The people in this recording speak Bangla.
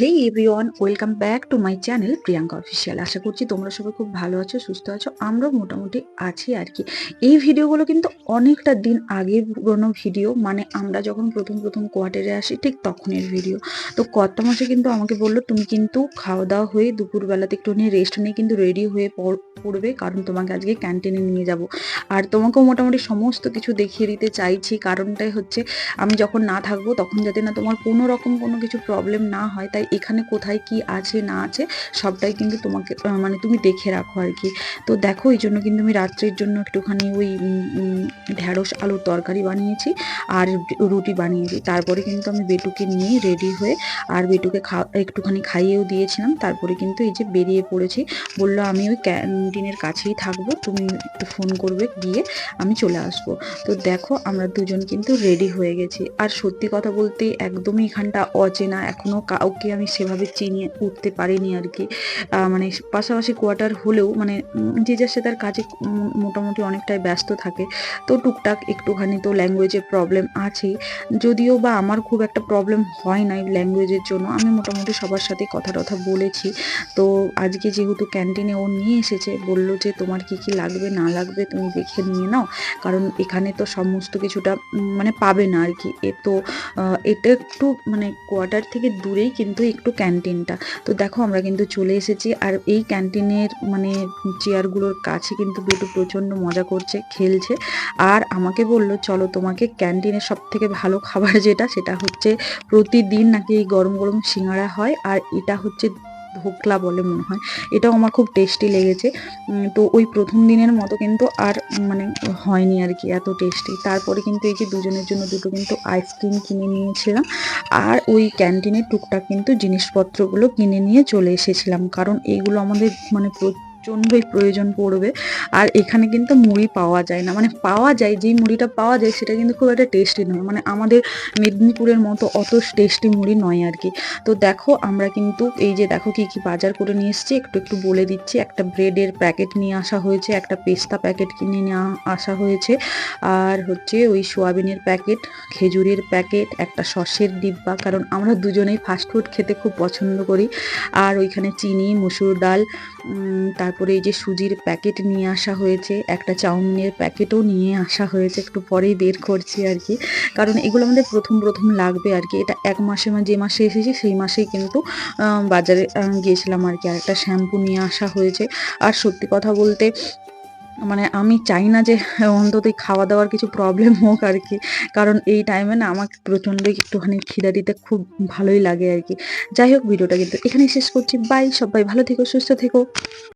Hey everyone welcome back to my channel Priyanka official আশা করছি তোমরা সবাই খুব ভালো আছো, সুস্থ আছো। আমরাও মোটামুটি আছি আর কি। এই ভিডিওগুলো কিন্তু অনেকটা দিন আগের পুরোনো ভিডিও মানে আমরা যখন প্রথম প্রথম কোয়ার্টারে আসি, ঠিক তখনের ভিডিও। তো কর্তা মাসে কিন্তু আমাকে বলল, তুমি কিন্তু খাওয়া দাওয়া হয়ে দুপুরবেলাতে একটুখানি রেস্ট নিয়ে কিন্তু রেডি হয়ে পড়- পড়বে, কারণ তোমাকে আজকে ক্যান্টিনে নিয়ে যাব। আর তোমাকেও মোটামুটি সমস্ত কিছু দেখিয়ে দিতে চাইছি। কারণটাই হচ্ছে, আমি যখন না থাকব, তখন যাতে না তোমার কোনো রকম কোনো কিছু প্রবলেম না হয়। তাই এখানে কোথায় কি আছে, না আছে, সবটাই কিন্তু তোমাকে মানে তুমি দেখে রাখো আর কি। তো দেখো, এই জন্য কিন্তু আমি রাত্রের জন্য একটুখানি ওই ঢ্যাঁড়স, আলুর তরকারি বানিয়েছি আর রুটি বানিয়েছি। তারপরে কিন্তু আমি বেটুকে নিয়ে রেডি হয়ে আর বেটুকে খা, একটুখানি খাইয়েও দিয়েছিলাম। তারপরে কিন্তু এই যে বেরিয়ে পড়েছি, বলল আমি ওই ক্যান্টিনের কাছেই থাকব, তুমি একটু ফোন করবে, গিয়ে আমি চলে আসব। তো দেখো, আমরা দুজন কিন্তু রেডি হয়ে গেছি। আর সত্যি কথা বলতে একদমই এখানটা অচেনা এখনও কাউকে আমি সেভাবে চিনিয়ে উঠতে পারিনি আর কি। মানে পাশাপাশি কোয়ার্টার হলেও মানে যে যার সে তার কাজে মোটামুটি অনেকটাই ব্যস্ত থাকে, তো টুকটাক একটুখানি তো ল্যাঙ্গুয়েজের প্রবলেম আছেই। যদিও বা আমার খুব একটা প্রবলেম হয় নাই ল্যাঙ্গুয়েজের জন্য, আমি মোটামুটি সবার সাথে কথা টথা বলেছি। তো আজকে যেহেতু ক্যান্টিনে ও নিয়ে এসেছে, বলল যে তোমার কি কি লাগবে, না লাগবে তুমি দেখে নিয়ে নাও। কারণ এখানে তো সমস্ত কিছুটা মানে পাবে না আর কি। এ তো এটা একটু মানে কোয়ার্টার থেকে দূরেই কিন্তু একটু ক্যান্টিনটা তো দেখো আমরা কিন্তু চলে এসেছি আর এই ক্যান্টিনের মানে চেয়ারগুলোর কাছে কিন্তু দুটো প্রচণ্ড মজা করছে, খেলছে। আর আমাকে বলল, চলো তোমাকে ক্যান্টিনের সব থেকে ভালো খাবার যেটা, সেটা হচ্ছে প্রতিদিন নাকি এই গরম গরম সিঙ্গারা হয়? আর এটা হচ্ছে ধোকলা বলে মনে হয়। এটাও আমার খুব টেস্টি লেগেছে। তো ওই প্রথম দিনের মতো কিন্তু আর মানে হয়নি আর কি, এত টেস্টি তারপরে কিন্তু এই যে দুজনের জন্য দুটো কিন্তু আইসক্রিম কিনে নিয়েছিলাম। আর ওই ক্যান্টিনের টুকটাক কিন্তু জিনিসপত্রগুলো কিনে নিয়ে চলে এসেছিলাম। কারণ এইগুলো আমাদের মানে প্রচণ্ডই প্রয়োজন পড়বে। আর এখানে কিন্তু মুড়ি পাওয়া যায় না। মানে পাওয়া যায় যেই মুড়িটা পাওয়া যায় সেটা কিন্তু খুব একটা টেস্টি নয়। মানে আমাদের মেদিনীপুরের মতো অত টেস্টি মুড়ি নয় আর কি। তো দেখো আমরা কিন্তু এই যে দেখো কি কি বাজার করে নিয়ে এসেছি। একটু একটু বলে দিচ্ছি। একটা ব্রেডের প্যাকেট নিয়ে আসা হয়েছে একটা পেস্তা প্যাকেট কিনে নিয়ে আসা হয়েছে। আর হচ্ছে ওই সোয়াবিনের প্যাকেট খেজুরের প্যাকেট একটা সসের ডিব্বা। কারণ আমরা দুজনেই ফাস্টফুড খেতে খুব পছন্দ করি। আর ওইখানে চিনি মুসুর ডাল উম, তারপরে এই যে সুজির প্যাকেট নিয়ে আসা হয়েছে, একটা চাউমিনের প্যাকেটও নিয়ে আসা হয়েছে, একটু পরেই বের করছি আর কি। কারণ এগুলো আমাদের প্রথম প্রথম লাগবে আর কি। এটা এক মাসে যে মাসে এসেছি সেই মাসেই কিন্তু বাজারে গিয়েছিলাম আর কি। আর একটা শ্যাম্পু নিয়ে আসা হয়েছে। আর সত্যি কথা বলতে মানে আমি চাই না যে অন্তত খাওয়া দাওয়ার কিছু প্রবলেম হোক আর কি। কারণ এই টাইমে না আমাকে প্রচণ্ড একটুখানি খিদা দিতে খুব ভালোই লাগে আর কি। যাই হোক, ভিডিওটা কিন্তু এখানেই শেষ করছি। বাই সবাই ভালো থেকো, সুস্থ থেকো।